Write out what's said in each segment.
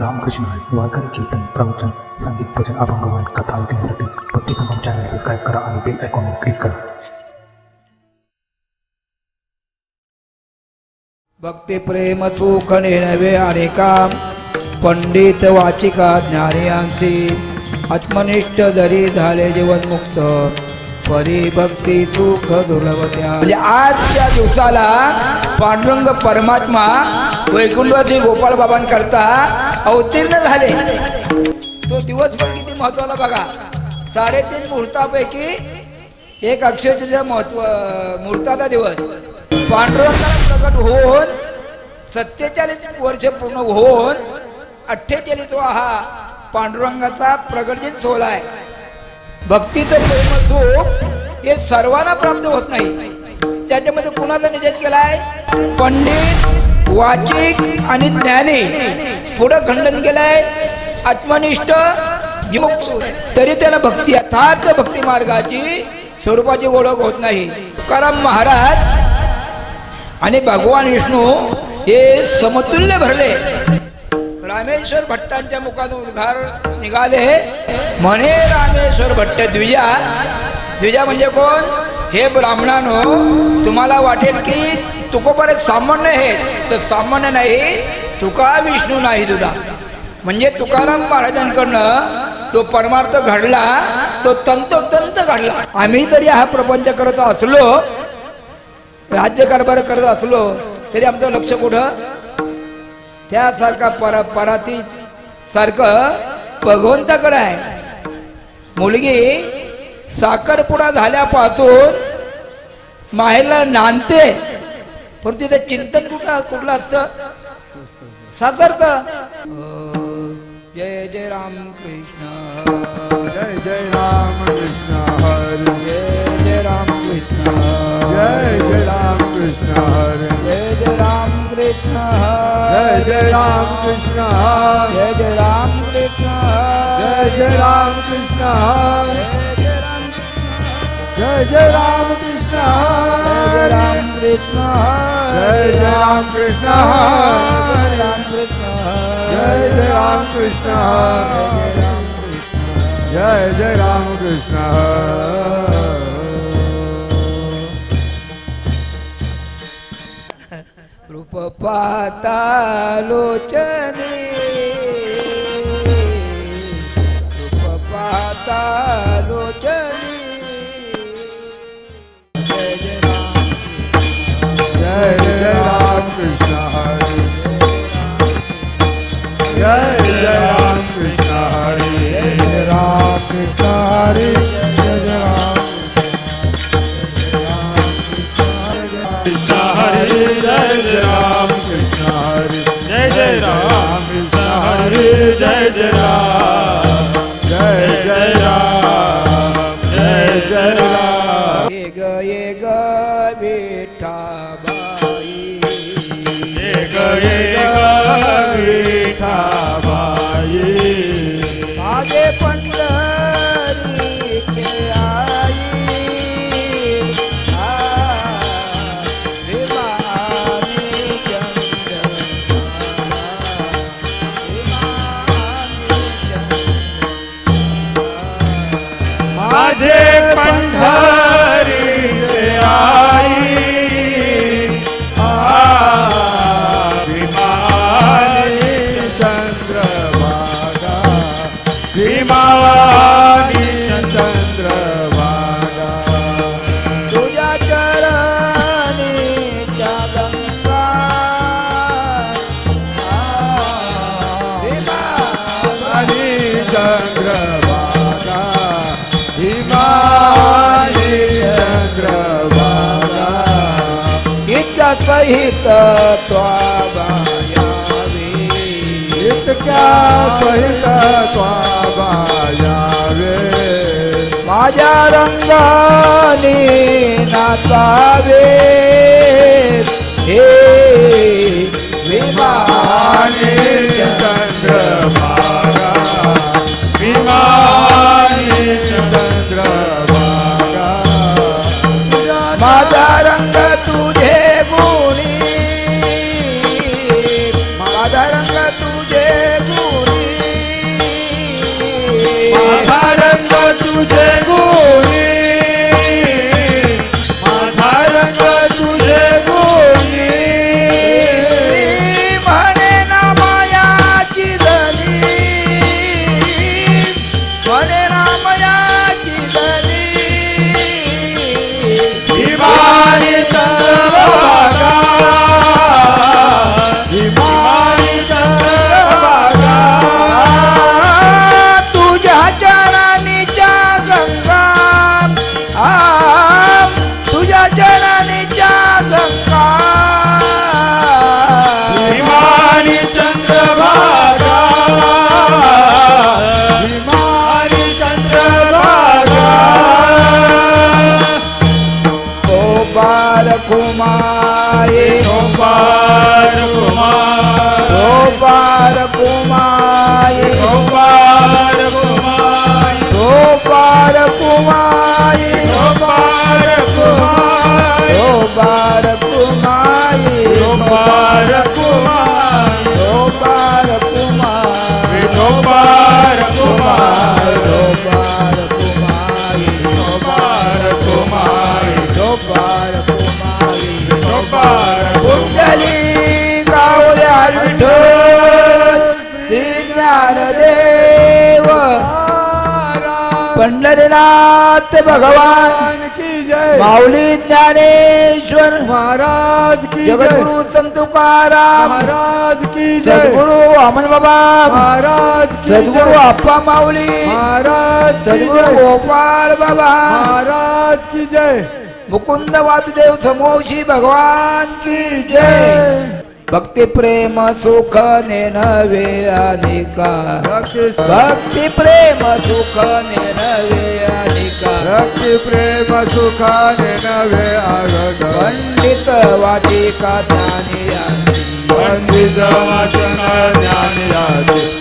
रामकृष्ण आहे वारकरी कीर्तन प्रवचन संगीत भजन अभंगवान कथा ऐकण्यासाठी भक्ती संगम चॅनल सबस्क्राईब करा आणि बेल आयकॉनवर क्लिक करा. भक्ती प्रेम सुख नेणवे अनेका पंडित वाचिका ज्ञानियांची आत्मनिष्ठ जरी झाले जीवनमुक्त. परी भक्ती सुख दुर्लभत्या. म्हणजे आजच्या दिवसाला पांडुरंग परमात्मा वैकुंठवादी गोपाळ बाबांकरता अवतीर्ण झाले. तो दिवस पण किती महत्त्वाचा बघा. साडेतीन मुहूर्तापैकी एक अक्षयच्या महत्त्व मुहूर्ताचा दिवस. पांडुरंगाला प्रकट होऊन सत्तेचाळीस वर्ष पूर्ण होऊन अठ्ठेचाळीस हा पांडुरंगाचा प्रगट दिन सोहळा आहे. भक्तीचं प्रेम सुख हे सर्वांना प्राप्त होत नाही. त्याच्यामध्ये कुणाचा निषेध केलाय? पंडित वाचिक आणि ज्ञानी. पुढं खंडन केलंय आत्मनिष्ठ जीवमुक्त तरी त्याला भक्ती यथार्थ भक्ती मार्गाची स्वरूपाची ओळख होत नाही. तुकाराम महाराज आणि भगवान विष्णू हे समतुल्य भरले. रामेश्वर भट्टांच्या मुखात उद्गार निघाले म्हणे रामेश्वर भट्ट द्विजा. द्विजा म्हणजे कोण? हे ब्राह्मणानो तुम्हाला वाटेल की तुकोपर्यंत सामान्य हे. तर सामान्य नाही तुका विष्णू नाही तुझा. म्हणजे तुकाराम महाराजांकडनं तो परमार्थ घडला तो तंतोतंत घडला. आम्ही जरी हा प्रपंच करत असलो राज्यकारभार करत असलो तरी आमचं लक्ष कुठं? त्यासारखा परा पराती सारखं भगवंताकडे आहे. मुलगी साखरपुडा झाल्यापासून माहेरला नांदते. पण तिथं चिंतन कुठं कुठलं असतं? साखर का? जय जय राम कृष्ण जय जय राम कृष्ण हरे. जय जय राम कृष्ण जय जय राम कृष्ण हरे. जय जय राम कृष्ण जय जय राम कृष्ण हरे जय जय राम कृष्ण जय जय राम कृष्ण हरे जय जय राम कृष्ण जय हरे राम कृष्ण जय जय राम कृष्ण हरे राम कृष्ण जय जय राम कृष्ण हरे जय जय राम कृष्ण हरे रूप पाता लोचने रूप पाता लोचने जय जय राम जय जय राम कृष्ण हरे जय जय राम कृष्ण हरे जय जय राम कृष्ण हरे जय जय राम जय जय राम कृष्ण हरे जय जय राम कृष्ण हरे जय जय राम। जय जय राम जय जय राम ये ग ये ग विठाबाई एक इतक्या सहित त्वागायावे इतक्या सहित स्वाभायावे माझ्या रंगाने नाचावे हे विमाने कुमाये गोपाल कुमार गोपाल कुमाये गोपाल कुमार गोपाल कुमाये गोपाल कुमार गोपाल कुमाये गोपाल कुमार गोपाल कुमार गोपाल कुमार गोपाल पंढरीनाथ भगवान। की जय। माऊली ज्ञानेश्वर। महाराज की जय। जगद्गुरु संत तुकाराम। महाराज की जय। सद्गुरु वामन बाबा महाराज की सद्गुरु अप्पा माऊली। महाराज सद्गुरु गोपाळ बाबा। महाराज की जय। मुकुंद वासुदेव समोशी भगवान की जय। भक्ती प्रेम सुख नेनवे अनिका। भक्ती प्रेम सुख नेनवे अनिका। भक्ती प्रेम सुखाने नवे आगत पंडित वाटिका ज्ञानी. पंडित वाचन ज्ञान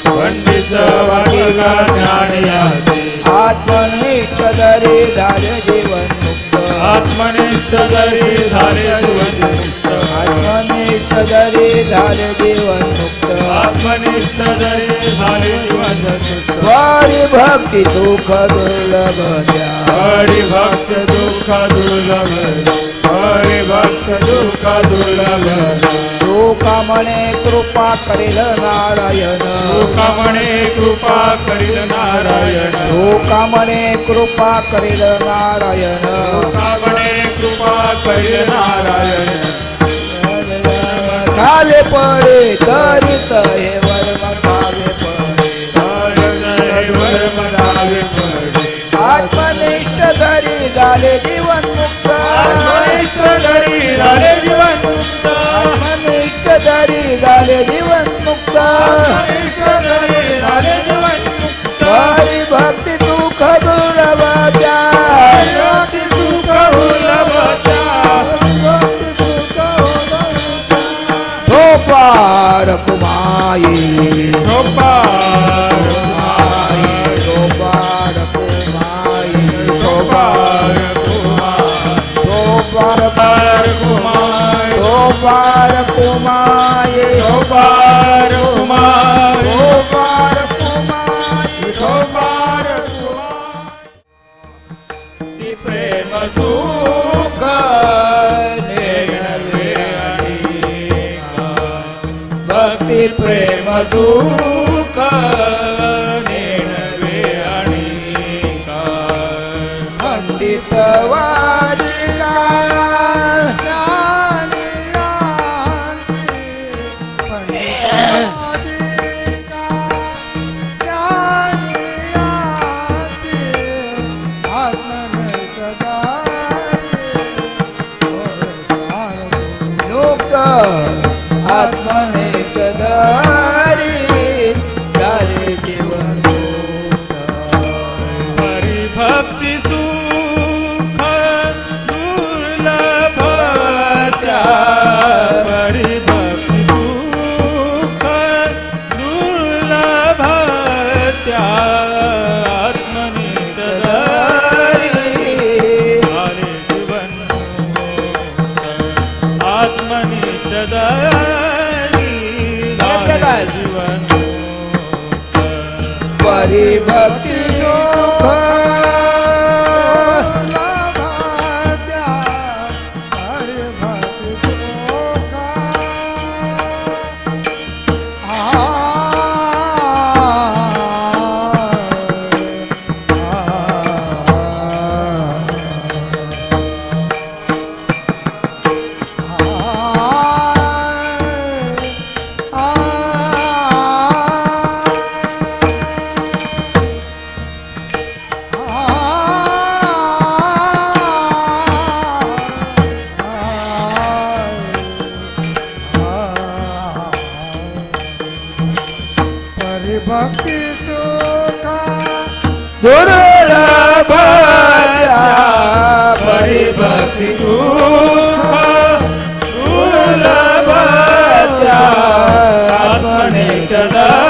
पंडित वाचन ज्ञान आत्मनिष्ठ दरी झाले जीवन मुक्त। आत्मनिष्ठ झाले जीवनमुक्त आत्मनिष्ठ दरी झाले जीवन मुक्त। आत्मनिष्ठ झाले वारी भक्ती सुख दुर्लभ द्या। हरि भक्त दुःख दुर्लभ हरि भक्त दुःख दुर्लभ लोका म्हणे कृपा करील नारायण। म्हणे कृपा करील नारायण। लोका म्हणे कृपा करील नारायण। म्हणे कृपा करील नारायण। खावे पडे तरी हे वर्म खावे पडे. आत्मनिष्ठ धरी झाले जीवन मुक्त आत्मनिष्ठ धरी झाले जीवन मुक्त हरी कुमाई गोपाळ कुमाई गोपाळ गोपाळ गोपाळ कुमाई गोपाळ प्रेम सुख प्रेम सुख नेणवे अनेका पंडित वारिका मुक्त आत्मनिष्ठ धारी Jesus.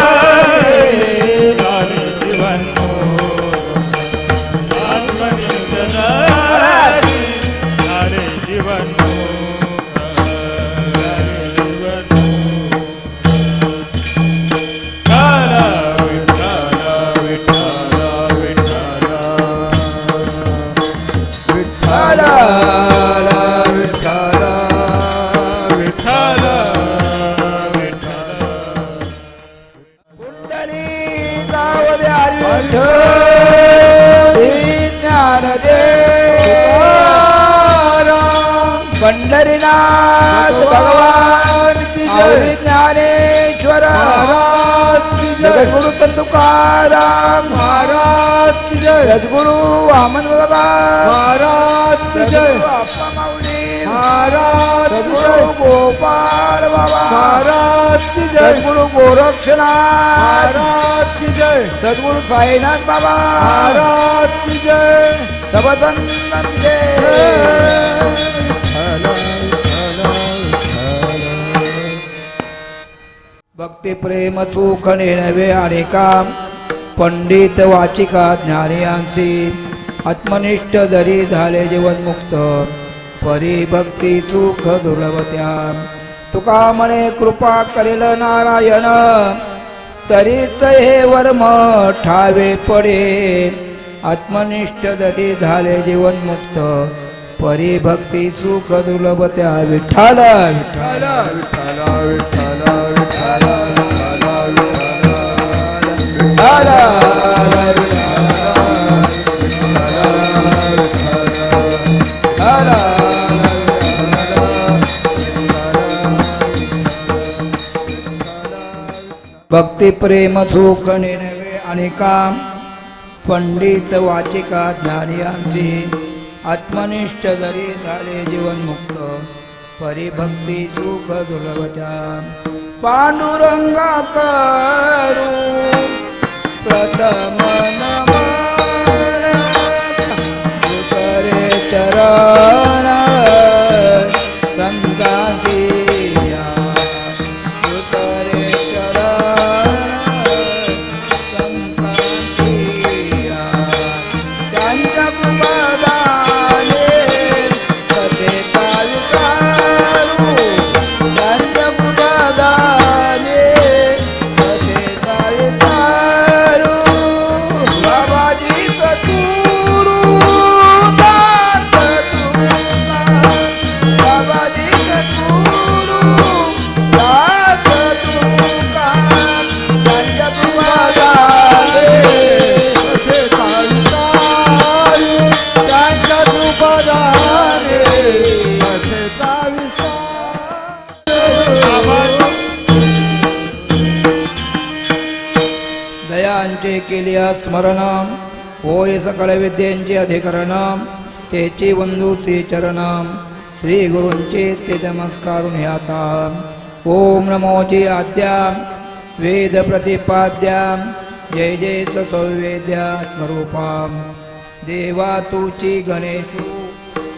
जगद्गुरु तुकाराम महाराज की जय। सद्गुरु वामन बाबा महाराज की जय। माऊली महाराज जय गोपाळ बाबा। महाराज की जय। सद्गुरु गोरक्षनाथ महाराज की जय सद्गुरु साईनाथ बाबा। महाराज की जय सबसंगम भक्ती प्रेम सुख नेणवे आणि काम पंडित वाचिका ज्ञानियांशी आत्मनिष्ठ जरी झाले जीवनमुक्त परी भक्ती सुख दुर्लभत्या तुका म्हणे कृपा करेल नारायण तरीच हे वर्म ठावे पडे. आत्मनिष्ठ जरी झाले जीवनमुक्त परी भक्ती सुख दुर्लभत्या विठ्ठल विठ्ठल विठ्ठल विठ्ठल. भक्ती प्रेम सुख निर्णय आणि काम पंडित वाचिका ज्ञानियांसी आत्मनिष्ठ जरी झाले जीवन मुक्त परिभक्ती सुख दुर्लभत्या पांडुरंगा करू प्रथम केल्या केलिया होय सकल विद्यांचे अधिकरणाम. तेची बंधूचे चरणाम श्री गुरूंचे ते नमस्कारून ह्याता ओम नमोजी आद्या वेद प्रतिपाद्या जय जय सौवेद्यात्मरूपाम देवा तुची गणेशो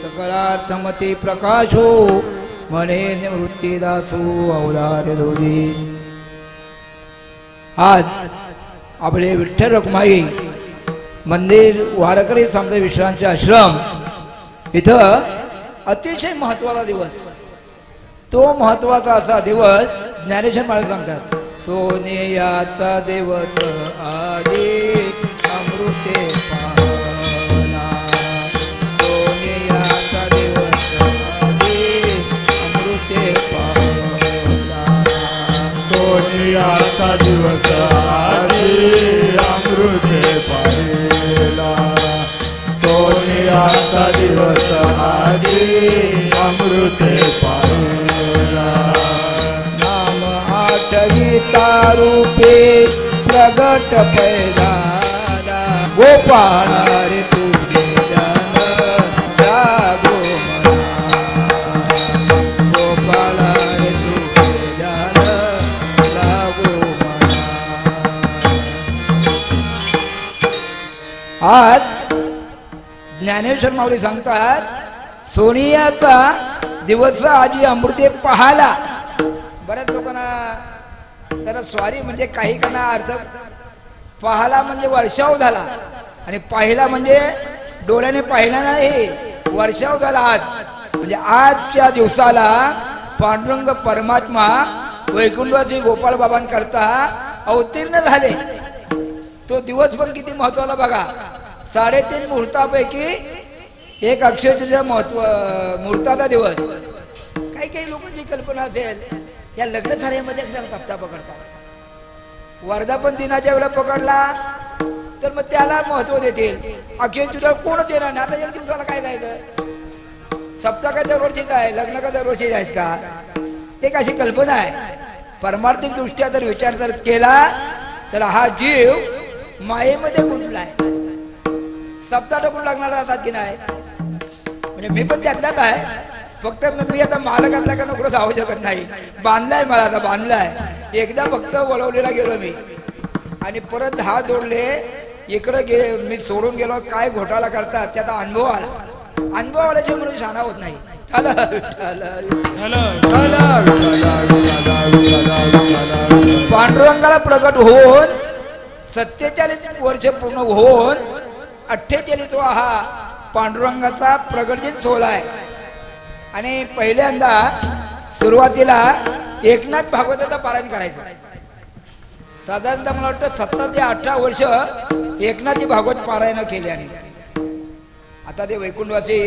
सकलार्थमती प्रकाशो मने निवृत्तीदासू अवधार्य दोजी आज आपले विठ्ठल रखुमाई मंदिर वारकरी समजा विश्रांचे आश्रम इथं अतिशय महत्त्वाचा दिवस. तो महत्त्वाचा असा दिवस ज्ञानेश्वर महाराज सांगतात. सोनेयाचा दिवस आली अमृते सोनियाचा दिवस आली अमृते सोनियाचा दिवस अमृत पाहिला सोनियाचा दिवस आधी अमृत पाहिला नाम आठविता रूपे प्रगट पैदा गोपाळ रे तुझे ज्ञानेश्वर माऊली सांगतात सोनियाचा दिवस आजी अमृते पाहाला. बऱ्याच लोकांना त्याला स्वारी म्हणजे काही काना अर्थ पाहाला म्हणजे वर्षाव झाला. आणि पाहिला म्हणजे डोळ्याने पाहिला नाही वर्षाव झाला आज. म्हणजे आजच्या दिवसाला पांडुरंग परमात्मा वैकुंठवासी गोपाळ बाबांकरता अवतीर्ण झाले. तो दिवस पण किती महत्त्वाचा बघा. साडेतीन मुहूर्तापैकी एक अक्षय महत्त्व मुहूर्ताचा दिवस. काही काही लोकांची कल्पना असेल या लग्न झाल्यामध्ये जरा पकडतात. वर्धापन दिनाच्या वेळेला पकडला तर मग त्याला महत्त्व देतील. अक्षय तुझ्या कोण देणार नाही? आता एक दिवसाला काय जायचं? सप्ताह काय दरवर्षी काय लग्न का दरवर्षी जायचं का? एक अशी कल्पना आहे. परमार्थिक दृष्ट्या जर विचार जर केला तर हा जीव मायेमध्ये गुंतलाय. सप्ताह टाकून लागणार जातात की नाही? म्हणजे मी पण त्यातलाच आहे. फक्त मी आता मालकातला का नको जाऊ शकत नाही. बांधलाय मला आता बांधलाय. एकदा फक्त वळवलेला गेलो मी. आणि परत हात जोडले. इकडे गे मी सोडून गेलो. काय घोटाळा करतात? त्याचा अनुभव आला. अनुभव आल्याचे म्हणून शाना होत नाही. पांडुरंगाला प्रगट होऊन सत्तेचाळीस वर्ष पूर्ण होऊन अठ्ठेचाळीस हा पांडुरंगाचा प्रगट सोहळा आहे. आणि पहिल्यांदा सुरुवातीला एकनाथ भागवताचा पारायण करायचं. साधारणतः मला वाटतं सत्तर ते अठरा वर्ष एकनाथी भागवत पारायण केले आणि. आता ते वैकुंठवासी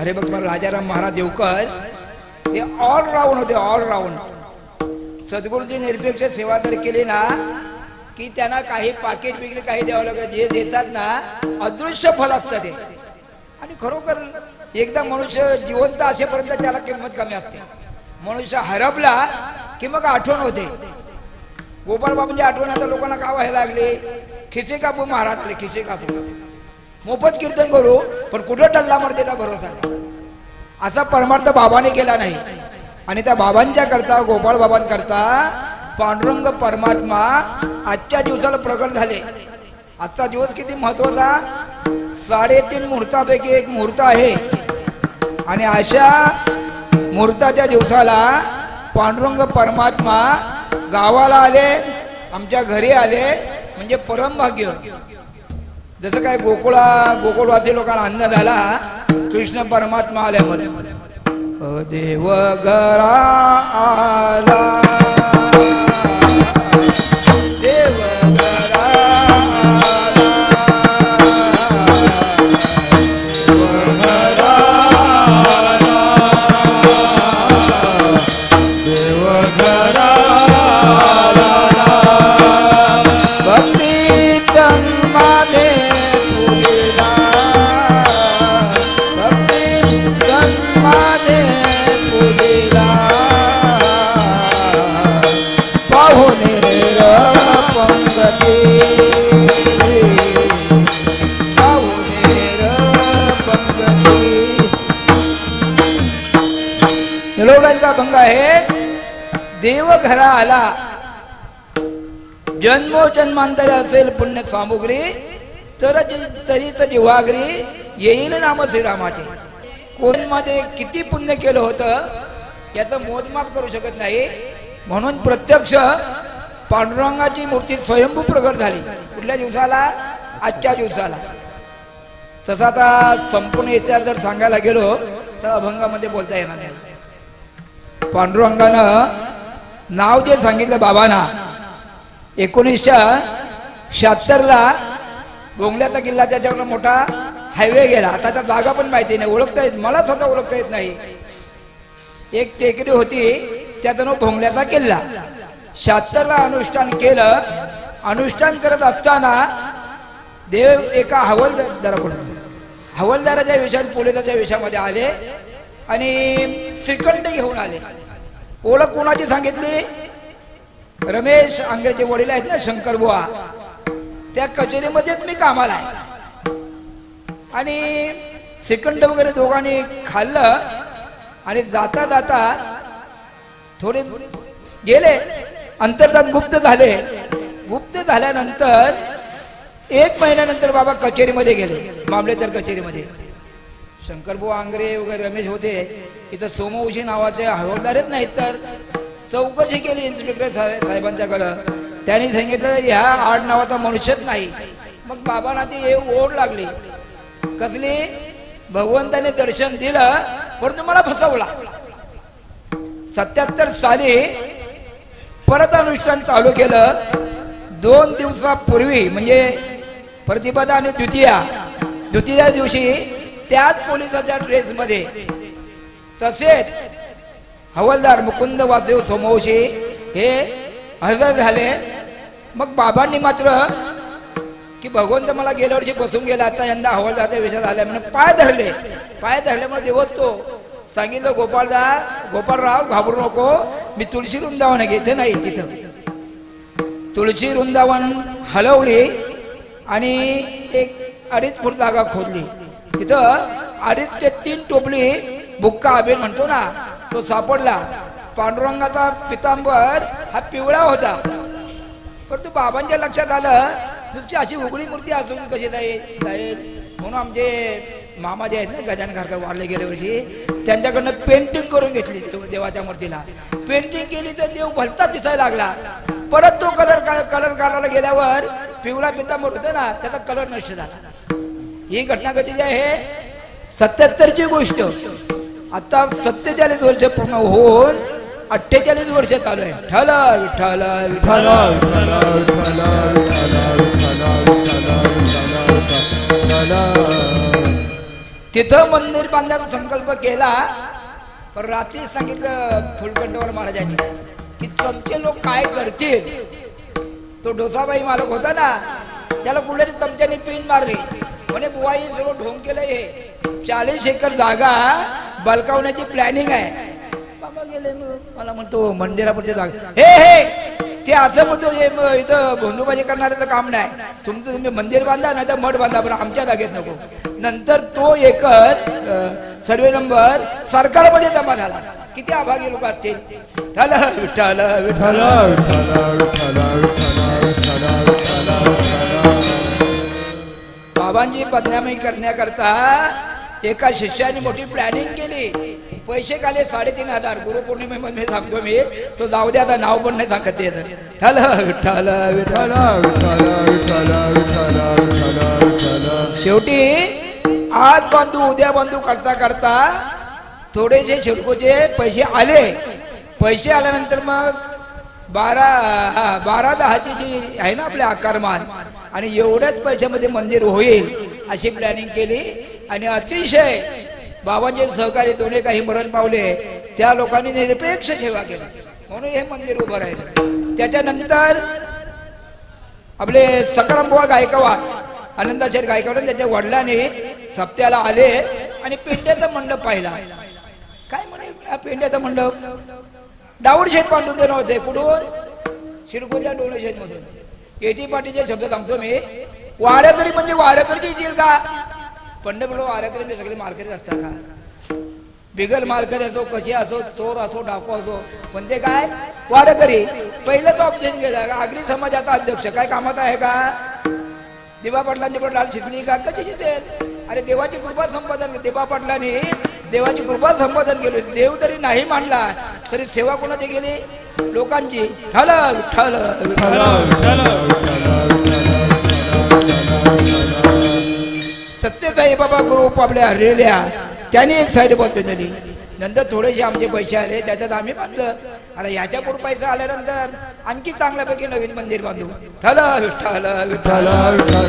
हरिभक्त राजाराम महाराज देवकर हे ऑल राऊंड होते ऑल राऊंड सद्गुरूची निरपेक्ष सेवा जर केली ना की त्यांना काही पाकिट बिकीट काही द्यावं लागत. जे देतात ना अदृश्य फल असतं ते. आणि खरोखर एकदा मनुष्य जिवंत असेपर्यंत त्याला किंमत कमी असते. मनुष्य हरपला की मग आठवण होते. गोपाळ बाबांची आठवण आता लोकांना का व्हायला लागले? खिसे कापू महाराजले खिसे कापू मोफत कीर्तन करू पण कुठं टल्ला मरतेचा भरोसा नाही असा परमार्थ बाबाने केला नाही. आणि त्या बाबांच्या करता गोपाळ बाबांकरता पांडुरंग परमात्मा आजच्या दिवसाला प्रकट झाले. आजचा दिवस किती महत्त्वाचा? साडेतीन मुहूर्तापैकी एक मुहूर्त आहे. आणि अशा मुहूर्ताच्या दिवसाला पांडुरंग परमात्मा गावाला आले आमच्या घरी आले म्हणजे परमभाग्य. जसं काय गोकुळा गोकुळवासी लोकांना अन्न झाला कृष्ण परमात्मा आल्यामुळे देव घरा आला जन्मोजन्मांतर असेल पुण्य सामुग्री तर तरी तर जिव्हाग्री येईल नाम श्रीरामाचे. कोणमध्ये किती पुण्य केलं होतं याचं मोजमाप करू शकत नाही. म्हणून प्रत्यक्ष पांडुरंगाची मूर्ती स्वयंभू प्रगट झाली. कुठल्या दिवसाला? आजच्या दिवसाला. तसा आता संपूर्ण इतिहास जर सांगायला गेलो तर अभंगामध्ये बोलता येणार नाही. पांडुरंगानं नाव जे सांगितलं बाबांना एकोणीसशे शहात्तरला गोंगल्याचा किल्ला त्याच्यावर मोठा हायवे गेला. आता त्या जागा पण माहिती नाही. ओळखता येत मला स्वतः ओळखता येत नाही. एक टेकडी होती त्याचं नाव भोंगल्याचा किल्ला. शहात्तरला अनुष्ठान केलं. अनुष्ठान करत असताना देव एका हवलदाराकडून हवलदाराच्या विषयात पोलिसाच्या विषयामध्ये आले आणि श्रीखंड घेऊन आले. ओळख कोणाची सांगितली? रमेश आंग्रेचे वडील आहेत ना शंकर बुवा. त्या कचेरीमध्येच मी कामाला आहे. आणि श्रीखंड वगैरे दोघांनी खाल्लं आणि जाता जाता थोडे गेले. अंतर्धान गुप्त झाले. गुप्त झाल्यानंतर एक महिन्यानंतर बाबा कचेरीमध्ये गेले. मामलेदार कचेरीमध्ये. शंकरभाऊ आंग्रे वगैरे रमेश होते. इथं सोमवशी नावाचे हवलदारच नाहीत तर. चौकशी केली इन्स्पेक्टर साहेबांच्याकडं. त्यांनी सांगितलं ह्या आड नावाचा मनुष्यच नाही. मग बाबांना ती हे ओढ लागली. कसली? भगवंताने दर्शन दिलं परंतु मला फसवला. सत्याहत्तर साली परत अनुष्ठान चालू केलं. दोन दिवसापूर्वी म्हणजे प्रतिपदा आणि द्वितीया द्वितीया दिवशी त्याच पोलिसाच्या ड्रेसमध्ये तसेच हवालदार मुकुंद वासदेव सोमवशी हे हजर झाले. मग बाबांनी मात्र की भगवंत मला गेल्या वर्षी बसून गेला आता यंदा हवालदारचा विषय झाला म्हणून पाय धरले. पाय धरल्यामुळे दिवस तो सांगितलं गोपाळदा गोपाळराव घाबरू नको मी तुळशी वृंदावन आहे, नाही तिथं. तुळशी वृंदावन हलवली आणि एक अडीच फूट जागा खोदली. तिथं अडीचचे तीन टोपली बुक्का अबेल म्हणतो ना तो सापडला. पांडुरंगाचा पितांबर हा पिवळा होता. परंतु बाबांच्या लक्षात आलं नुसती अशी उघडी मूर्ती असून कशी जाईल जाईल म्हणून आमचे मामा जे आहेत ना गजान घरकर वाढले गेल्या वर्षी त्यांच्याकडनं पेंटिंग करून घेतली देवाच्या मूर्तीला. पेंटिंग केली तर देव भलता दिसायला लागला. परत तो कलर कलर काढायला गेल्यावर पिवळा पितांबर होता ना त्याचा कलर नष्ट झाला. ही घटना घडलेली आहे सत्याहत्तरची गोष्ट. आता सत्तेचाळीस वर्ष पूर्ण होऊन अठ्ठेचाळीस वर्ष चालू आहे. ठला विठाला विठाला तिथं मंदिर बांधायचा संकल्प केला पण रात्री सांगितलं फुलकंडवर महाराजांनी की चमचे लोक काय करतील? तो डोसाबाई मालक होता ना त्याला कुठल्याही चमच्याने पिन मारली. म्हणे बुवाई सर्व ढोंग केलं हे. चाळीस एकर जागा बलकावण्याची प्लॅनिंग आहे. बाबा गेले मला म्हणतो मंदिरापुढच्या जाग. हे हे ते असं म्हणतो हे इथं भोंदूबाजी करणाऱ्याचं काम नाही. तुमचं तुम्ही मंदिर बांधा नाही तर मठ बांधा पण आमच्या जागेत नको. नंतर तो एकच सर्वे नंबर सरकारमध्ये जमा झाला. किती आभागी लोक असतील? विठ्ठल विठ्ठल बाबांची बदनामी करण्याकरता एका शिष्याने मोठी प्लॅनिंग केली. पैसे काले साडेतीन हजार. गुरुपौर्णिमेमध्ये सांगतो मी तो जाऊ दे आता नाव पण नाही दाखत येत झालं विठ्ठल विठ्ठल शेवटी आज बांधू उद्या बांधू करता करता थोडेसे शिडकोचे पैसे आले. पैसे आल्यानंतर मग बारा हा, बारा दहाची जी आहे ना आपले आकारमान आणि एवढ्याच पैशामध्ये मंदिर होईल अशी प्लॅनिंग केली. आणि अतिशय बाबांचे सहकारी दोन्ही काही मरण पावले त्या लोकांनी निरपेक्ष सेवा केली. म्हणून हे मंदिर उभं राहिलं. त्याच्यानंतर आपले सकाराम बुवा गायकवाड आनंदाचार्य गायकवाड त्यांच्या त्याच्या वडिलांनी सप्त्याला आले आणि पेंड्याचा मंडप पाहिला. काय म्हणे पिंड्याचा पेंड्याचा मंडप? दाऊड शेत पांडून देणं होते कुठून? शिरकोच्या डोळे शेठ मधून एटी पाटीचे शब्द सांगतो मी. वारकरी म्हणजे वारकरीची येतील का? पंढरपूर वारकरी सगळे मालकरी असतात का? बिगल मालकरी असो कशी असो चोर असो डाकू असो पण ते काय? वारकरी. पहिलं तो ऑप्शन गेला आगरी समाजाचा अध्यक्ष काय कामाचा आहे का? दिवा पाटलांची पण लाल शिकली का? कशी शिकेल अरे देवाची कृपा संपादन देवा पाटलांनी देवाची कृपा संपादन केली. देव जरी नाही मानला तरी सेवा कोणाची गेली लोकांची. ठल विठ्ठल सत्यसाई बाबा ग्रुप आपल्या हरलेल्या त्याने एक साईड बंद त्यांनी नंतर थोडेसे आमचे पैसे आले त्याच्यात आम्ही बांधलं. आता याच्यापूर पैसा आल्यानंतर आणखी चांगल्यापैकी नवीन मंदिर बांधू. ठला विठ्ठल विठ्ठल विठ्ठल